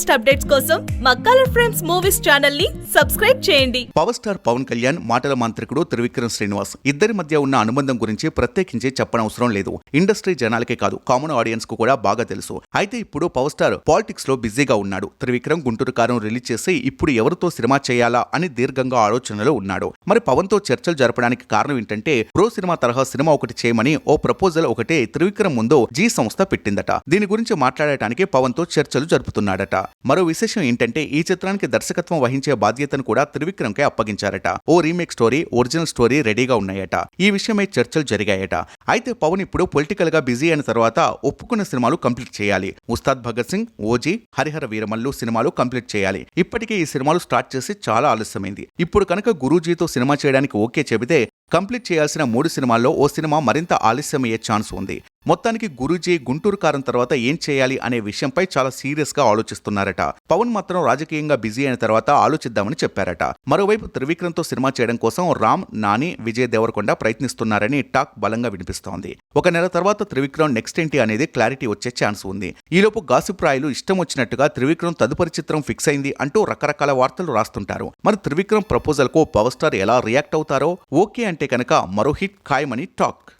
Latest updates కోసం మా colour frames movies ఛానల్ని సబ్స్క్రైబ్ చేయండి. పవర్ స్టార్ పవన్ కళ్యాణ్ మాటల మాంత్రికుడు త్రివిక్రమ్ శ్రీనివాస్. ఇద్దరి మధ్య ఉన్న అనుబంధం గురించి ప్రత్యేకించి చెప్పనవసరం లేదు. ఇండస్ట్రీ జనాలకే కాదు కామన్ ఆడియన్స్కు కూడా బాగా తెలుసు. అయితే ఇప్పుడు పవర్ స్టార్ పాలిటిక్స్లో బిజీగా ఉన్నాడు. త్రివిక్రమ్ గుంటూరు కారం రిలీజ్ చేసి ఇప్పుడు ఎవరితో సినిమా చేయాలా అని దీర్ఘంగా ఆలోచనలో ఉన్నాడు. మరి పవన్తో చర్చలు జరపడానికి కారణం ఏంటంటే ప్రో సినిమా తరహా సినిమా ఒకటి చేయమని ఓ ప్రపోజల్ ఒకటే త్రివిక్రమ్ ముందు జీ సంస్థ పెట్టిందట. దీని గురించి మాట్లాడటానికి పవన్తో చర్చలు జరుపుతున్నాడట. మరో విశేషం ఏంటంటే ఈ చిత్రానికి దర్శకత్వం వహించే బాధ్యతను కూడా త్రివిక్రమ్కే అప్పగించారట. ఓ రీమేక్ స్టోరీ ఒరిజినల్ స్టోరీ రెడీగా ఉన్నాయట. ఈ విషయమై చర్చలు జరిగాయట. అయితే పవన్ ఇప్పుడు పొలిటికల్గా బిజీ అయిన తర్వాత ఒప్పుకున్న సినిమాలు కంప్లీట్ చేయాలి. ఉస్తాద్ భగత్ సింగ్ ఓజీ హరిహర వీరమల్లు సినిమాలు కంప్లీట్ చేయాలి. ఇప్పటికే ఈ సినిమాలు స్టార్ట్ చేసి చాలా ఆలస్యమైంది. ఇప్పుడు కనుక గురూజీతో సినిమా చేయడానికి ఓకే చెబితే కంప్లీట్ చేయాల్సిన మూడు సినిమాల్లో ఓ సినిమా మరింత ఆలస్యమయ్యే ఛాన్స్ ఉంది. మొత్తానికి గురూజీ గుంటూరు కారం తర్వాత ఏం చేయాలి అనే విషయంపై చాలా సీరియస్గా ఆలోచిస్తున్నారట. పవన్ మాత్రం రాజకీయంగా బిజీ అయిన తర్వాత ఆలోచిద్దామని చెప్పారట. మరోవైపు త్రివిక్రమ్తో సినిమా చేయడం కోసం రామ్ నాని విజయ్ దేవరకొండ ప్రయత్నిస్తున్నారని టాక్ బలంగా వినిపిస్తోంది. ఒక నెల తర్వాత త్రివిక్రమ్ నెక్స్ట్ ఏంటి అనేది క్లారిటీ వచ్చే ఛాన్స్ ఉంది. ఈలోపు గాసిప్ రాయలు ఇష్టం వచ్చినట్టుగా త్రివిక్రమ్ తదుపరి చిత్రం ఫిక్స్ అయింది అంటూ రకరకాల వార్తలు రాస్తుంటారు. మరి త్రివిక్రమ్ ప్రపోజల్కు పవర్ స్టార్ ఎలా రియాక్ట్ అవుతారో? ఓకే అంటే కనుక మరో హిట్ ఖాయమని టాక్.